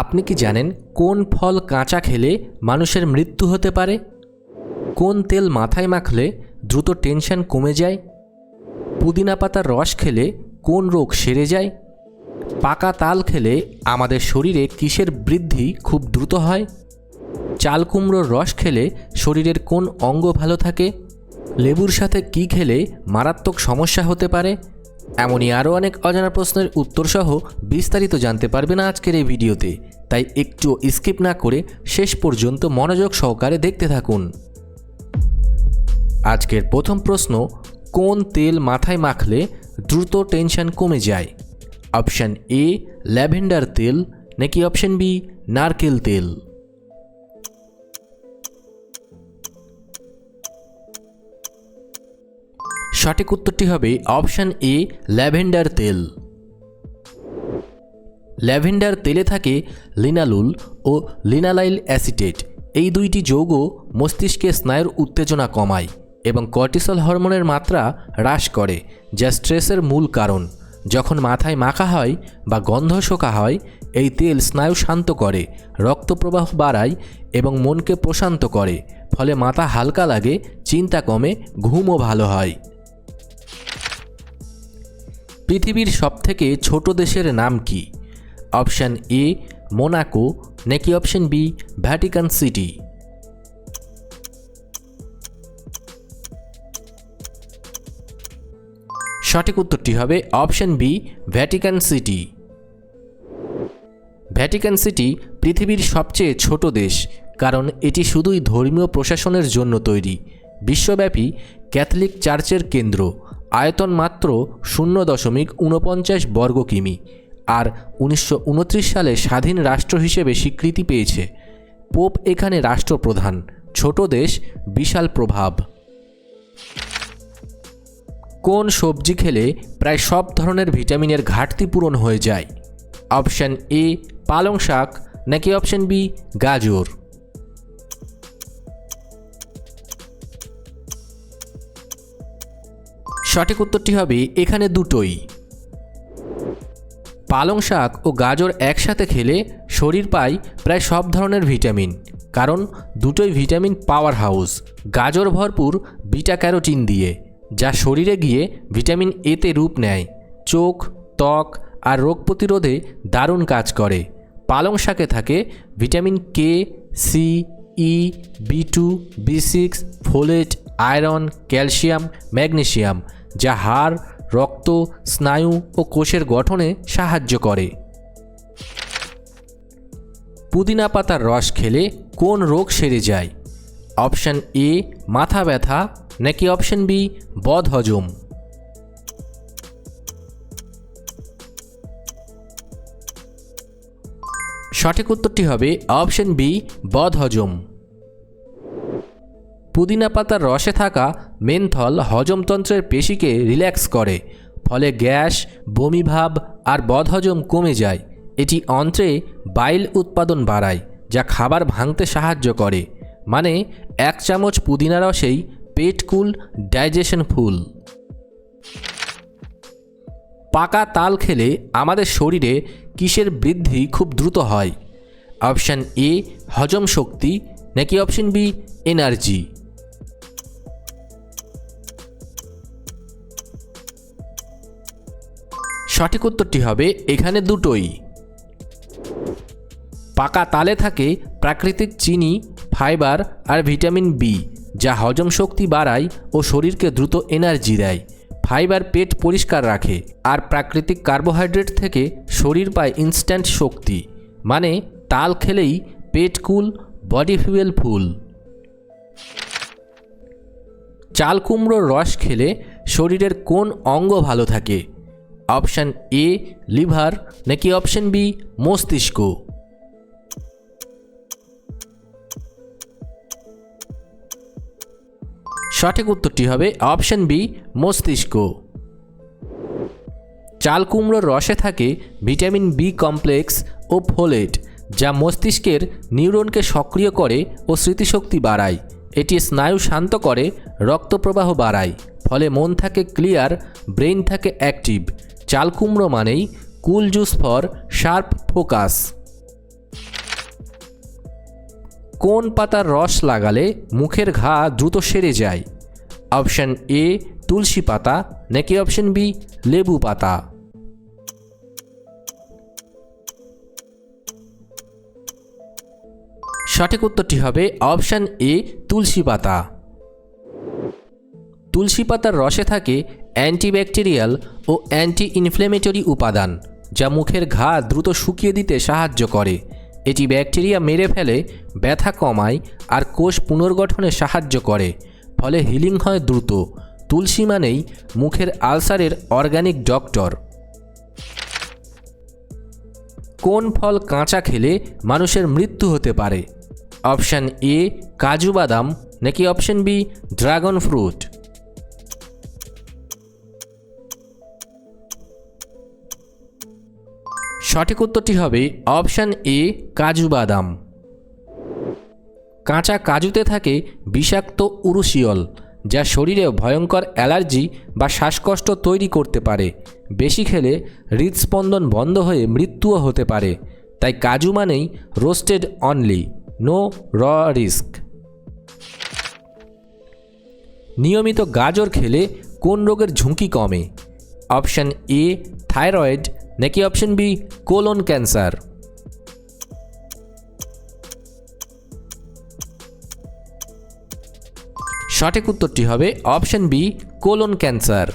আপনি কি জানেন কোন ফল কাঁচা খেলে মানুষের মৃত্যু হতে পারে? কোন তেল মাথায় মাখলে দ্রুত টেনশন কমে যায়? পুদিনা পাতার রস খেলে কোন রোগ সেরে যায়? পাকা তাল খেলে আমাদের শরীরে কিসের বৃদ্ধি খুব দ্রুত হয়? চাল কুমড়োর রস খেলে শরীরের কোন অঙ্গ ভালো থাকে? লেবুর সাথে কি খেলে মারাত্মক সমস্যা হতে পারে? এমনই আরও অনেক অজানা প্রশ্নের উত্তরসহ বিস্তারিত জানতে পারবেন আজকের এই ভিডিওতে। তাই একটু স্কিপ না করে শেষ পর্যন্ত মনোযোগ সহকারে দেখতে থাকুন। আজকের প্রথম প্রশ্ন, কোন তেল মাথায় মাখলে দ্রুত টেনশন কমে যায়? অপশান এ, ল্যাভেন্ডার তেল, নাকি অপশান বি, নারকেল তেল? সঠিক উত্তরটি হবে অপশান এ, ল্যাভেন্ডার তেল। ল্যাভেন্ডার তেলে থাকে লিনালুল ও লিনালাইল অ্যাসিটেট। এই দুইটি যৌগ মস্তিষ্কে স্নায়ুর উত্তেজনা কমায় এবং কর্টিসল হরমোনের মাত্রা হ্রাস করে, যা স্ট্রেসের মূল কারণ। যখন মাথায় মাখা হয় বা গন্ধ শোকা হয়, এই তেল স্নায়ু শান্ত করে রক্তপ্রবাহ বাড়ায় এবং মনকে প্রশান্ত করে, ফলে মাথা হালকা লাগে, চিন্তা কমে, ঘুমও ভালো হয়। পৃথিবীর সবথেকে ছোট দেশের নাম কি? অপশান এ, মোনাকো, নাকি অপশান বি, ভ্যাটিকান সিটি? সঠিক উত্তরটি হবে option B, Vatican City. Vatican City পৃথিবীর সবচেয়ে ছোট দেশ, কারণ এটি শুধুই ধর্মীয় প্রশাসনের জন্য তৈরি। বিশ্বব্যাপী ক্যাথলিক চার্চের কেন্দ্র। আয়তন মাত্র শূন্য দশমিক ঊনপঞ্চাশ বর্গ কিমি, আর উনিশশো উনত্রিশ সালে স্বাধীন রাষ্ট্র হিসেবে স্বীকৃতি পেয়েছে। পোপ এখানে রাষ্ট্রপ্রধান, ছোট দেশ, বিশাল প্রভাব। কোন সবজি খেলে প্রায় সব ধরনের ভিটামিনের ঘাটতি পূরণ হয়ে যায়? অপশান এ, পালং শাক, নাকি অপশান বি, গাজর? সঠিক উত্তরটি হবে এখানে দুটোই। পালং শাক ও গাজর একসাথে খেলে শরীর পায় প্রায় সব ধরনের ভিটামিন, কারণ দুটোই ভিটামিন পাওয়ার হাউস। গাজর ভরপুর বিটা ক্যারোটিন দিয়ে, যা শরীরে গিয়ে ভিটামিন এতে রূপ নেয়। চোখ, ত্বক আর রোগ প্রতিরোধে দারুণ কাজ করে। পালং শাকে থাকে vitamin K, C, E, B two, B six, folate, iron, calcium, magnesium. যা হাড়, রক্ত, স্নায়ু ও কোষের গঠনে সাহায্য করে। পুদিনা পাতার রস খেলে কোন রোগ সেরে যায়? অপশান এ মাথা ব্যথা, নাকি অপশান বি বদহজম সঠিক উত্তরটি হবে অপশান বি বদহজম পুদিনা পাতার রসে থাকা মেনথল হজমতন্ত্রের পেশিকে রিল্যাক্স করে, ফলে গ্যাস, বমিভাব আর বদহজম কমে যায়। এটি অন্ত্রে বাইল উৎপাদন বাড়ায়, যা খাবার ভাঙতে সাহায্য করে মানে এক চামচ পুদিনা রসেই পেট কুল ডাইজেশন ফুল। পাকা তাল খেলে আমাদের শরীরে কিসের বৃদ্ধি খুব দ্রুত হয়? অপশান এ, হজম শক্তি, নাকি অপশান বি, এনার্জি? সঠিক উত্তরটি হবে এখানে দুটোই। পাকা তালে থাকে প্রাকৃতিক চিনি, ফাইবার আর ভিটামিন বি, যা হজম শক্তি বাড়ায় ও শরীরকে দ্রুত এনার্জি দেয়। ফাইবার পেট পরিষ্কার রাখে আর প্রাকৃতিক কার্বোহাইড্রেট থেকে শরীর পায় ইনস্ট্যান্ট শক্তি মানে তাল খেলেই পেট কুল, বডি ফুয়েল ফুল। চাল কুমড়োর রস খেলে শরীরের কোন অঙ্গ ভালো থাকে? অপশান এ লিভার নাকি অপশান বি মস্তিষ্ক? সঠিক উত্তরটি হবে অপশান বি মস্তিষ্ক। চাল কুমড়োর রসে থাকে ভিটামিন বি কমপ্লেক্স ও ফোলেট, যা মস্তিষ্কের নিউরনকে সক্রিয় করে ও স্মৃতিশক্তি বাড়ায়। এটি স্নায়ু শান্ত করে, রক্তপ্রবাহ বাড়ায়, ফলে মন থাকে ক্লিয়ার, ব্রেইন থাকে অ্যাক্টিভ। চাল কুমড়ো মানেই cool juice for sharp focus. কোন পাতার রস লাগালে মুখের ঘা দ্রুত সেরে যায়? অপশান এ, তুলসী পাতা, নাকি অপশান বি, লেবু পাতা? সঠিক উত্তরটি হবে অপশান এ, তুলসী পাতা। তুলসী পাতার রসে থাকে অ্যান্টিব্যাকটেরিয়াল ও অ্যান্টি ইনফ্লেমেটরি উপাদান, যা মুখের ঘা দ্রুত শুকিয়ে দিতে সাহায্য করে। এটি ব্যাকটেরিয়া মেরে ফেলে, ব্যথা কমায় আর কোষ পুনর্গঠনে সাহায্য করে, ফলে হিলিং হয় দ্রুত। তুলসী মানেই মুখের আলসারের অর্গানিক ডক্টর। কোন ফল কাঁচা খেলে মানুষের মৃত্যু হতে পারে? অপশান এ, কাজু বাদাম, নাকি অপশান বি, ড্রাগন ফ্রুট? সঠিক উত্তরটি হবে অপশান এ, কাজু বাদাম। কাঁচা কাজুতে থাকে বিষাক্ত উরুশিয়ল, যা শরীরে ভয়ঙ্কর অ্যালার্জি বা শ্বাসকষ্ট তৈরি করতে পারে। বেশি খেলে হৃদস্পন্দন বন্ধ হয়ে মৃত্যুও হতে পারে। তাই কাজু মানেই roasted only, no raw risk. নিয়মিত গাজর খেলে কোন রোগের ঝুঁকি কমে? অপশান এ, থাইরয়েড নাকি অপশন বি, কোলন ক্যান্সার। সঠিক উত্তরটি হবে অপশন বি, কোলন ক্যান্সার।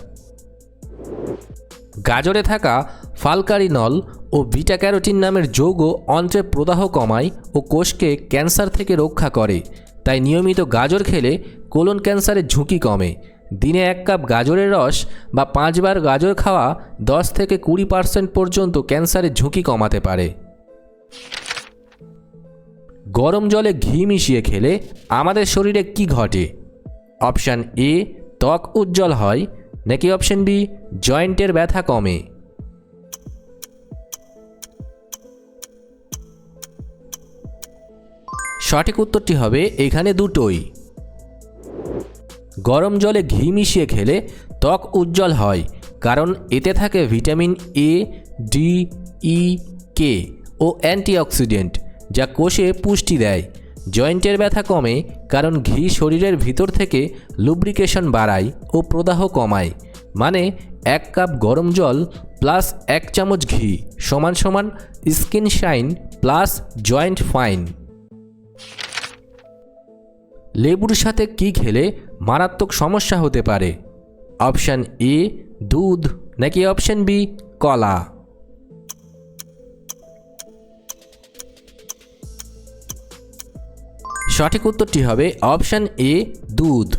গাজরে থাকা ফালকারিনল ও বিটা ক্যারোটিন নামের যৌগ অন্ত্রে প্রদাহ কমায় ও কোষকে ক্যান্সার থেকে রক্ষা করে, তাই নিয়মিত গাজর খেলে কোলন ক্যান্সারের ঝুঁকি কমে। দিনে এক কাপ গাজরের রস বা পাঁচবার গাজর খাওয়া দশ থেকে কুড়ি পার্সেন্ট পর্যন্ত ক্যান্সারের ঝুঁকি কমাতে পারে। গরম জলে ঘি মিশিয়ে খেলে আমাদের শরীরে কি ঘটে? অপশান এ, ত্বক উজ্জ্বল হয়, নাকি অপশান বি, জয়েন্টের ব্যথা কমে? সঠিক উত্তরটি হবে এখানে দুটোই। গরম জলে ঘি মিশিয়ে খেলে ত্বক উজ্জ্বল হয়, কারণ এতে থাকে vitamin A D E K O antioxidant, যা কোষে পুষ্টি দেয়। জয়েন্টের ব্যথা কমে, কারণ ঘি শরীরের ভিতর থেকে লুব্রিকেশন বাড়ায় ও প্রদাহ কমায়। মানে এক কাপ গরম জল প্লাস এক চামচ ঘি সমান সমান skin shine plus joint fine লেবুর সাথে কি খেলে মারাত্মক সমস্যা হতে পারে? অপশান এ, দুধ, নাকি অপশান বি, কলা? সঠিক উত্তরটি হবে অপশান এ, দুধ।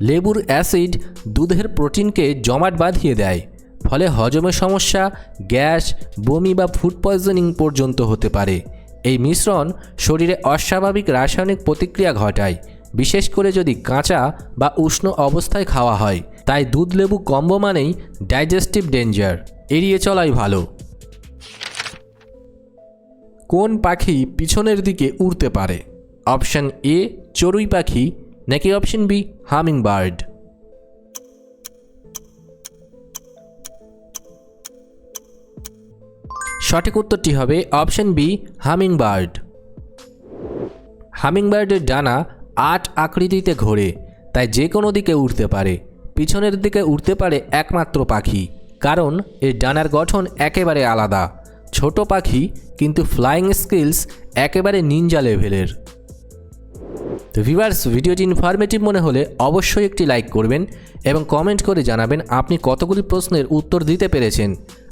লেবুর অ্যাসিড দুধের প্রোটিনকে জমাট বাঁধিয়ে দেয়, ফলে হজমের সমস্যা, গ্যাস, বমি বা ফুড পয়জনিং পর্যন্ত হতে পারে। এই মিশ্রণ শরীরে অস্বাভাবিক রাসায়নিক প্রতিক্রিয়া ঘটায়, বিশেষ করে যদি কাঁচা বা উষ্ণ অবস্থায় খাওয়া হয়। তাই দুধ লেবু কম্বো মানেই ডাইজেস্টিভ ডেঞ্জার এড়িয়ে চলাই ভালো। কোন পাখি পিছনের দিকে উড়তে পারে? অপশান এ চড়ুই পাখি, নাকি অপশন বি হামিং বার্ড সঠিক উত্তরটি হবে অপশন বি হামিং বার্ড হামিংবার্ডের ডানা আট আকৃতিতে ঘোরে, তাই যে কোনো দিকে উঠতে পারে। পিছনের দিকে উঠতে পারে একমাত্র পাখি, কারণ এর ডানার গঠন একেবারে আলাদা। ছোট পাখি কিন্তু ফ্লাইং স্কিলস একেবারে নিনজা লেভেলের তো ভিভার্স ভিডিওটি ইনফরমেটিভ মনে হলে অবশ্যই একটি লাইক করবেন এবং কমেন্ট করে জানাবেন আপনি কতগুলি প্রশ্নের উত্তর দিতে পেরেছেন।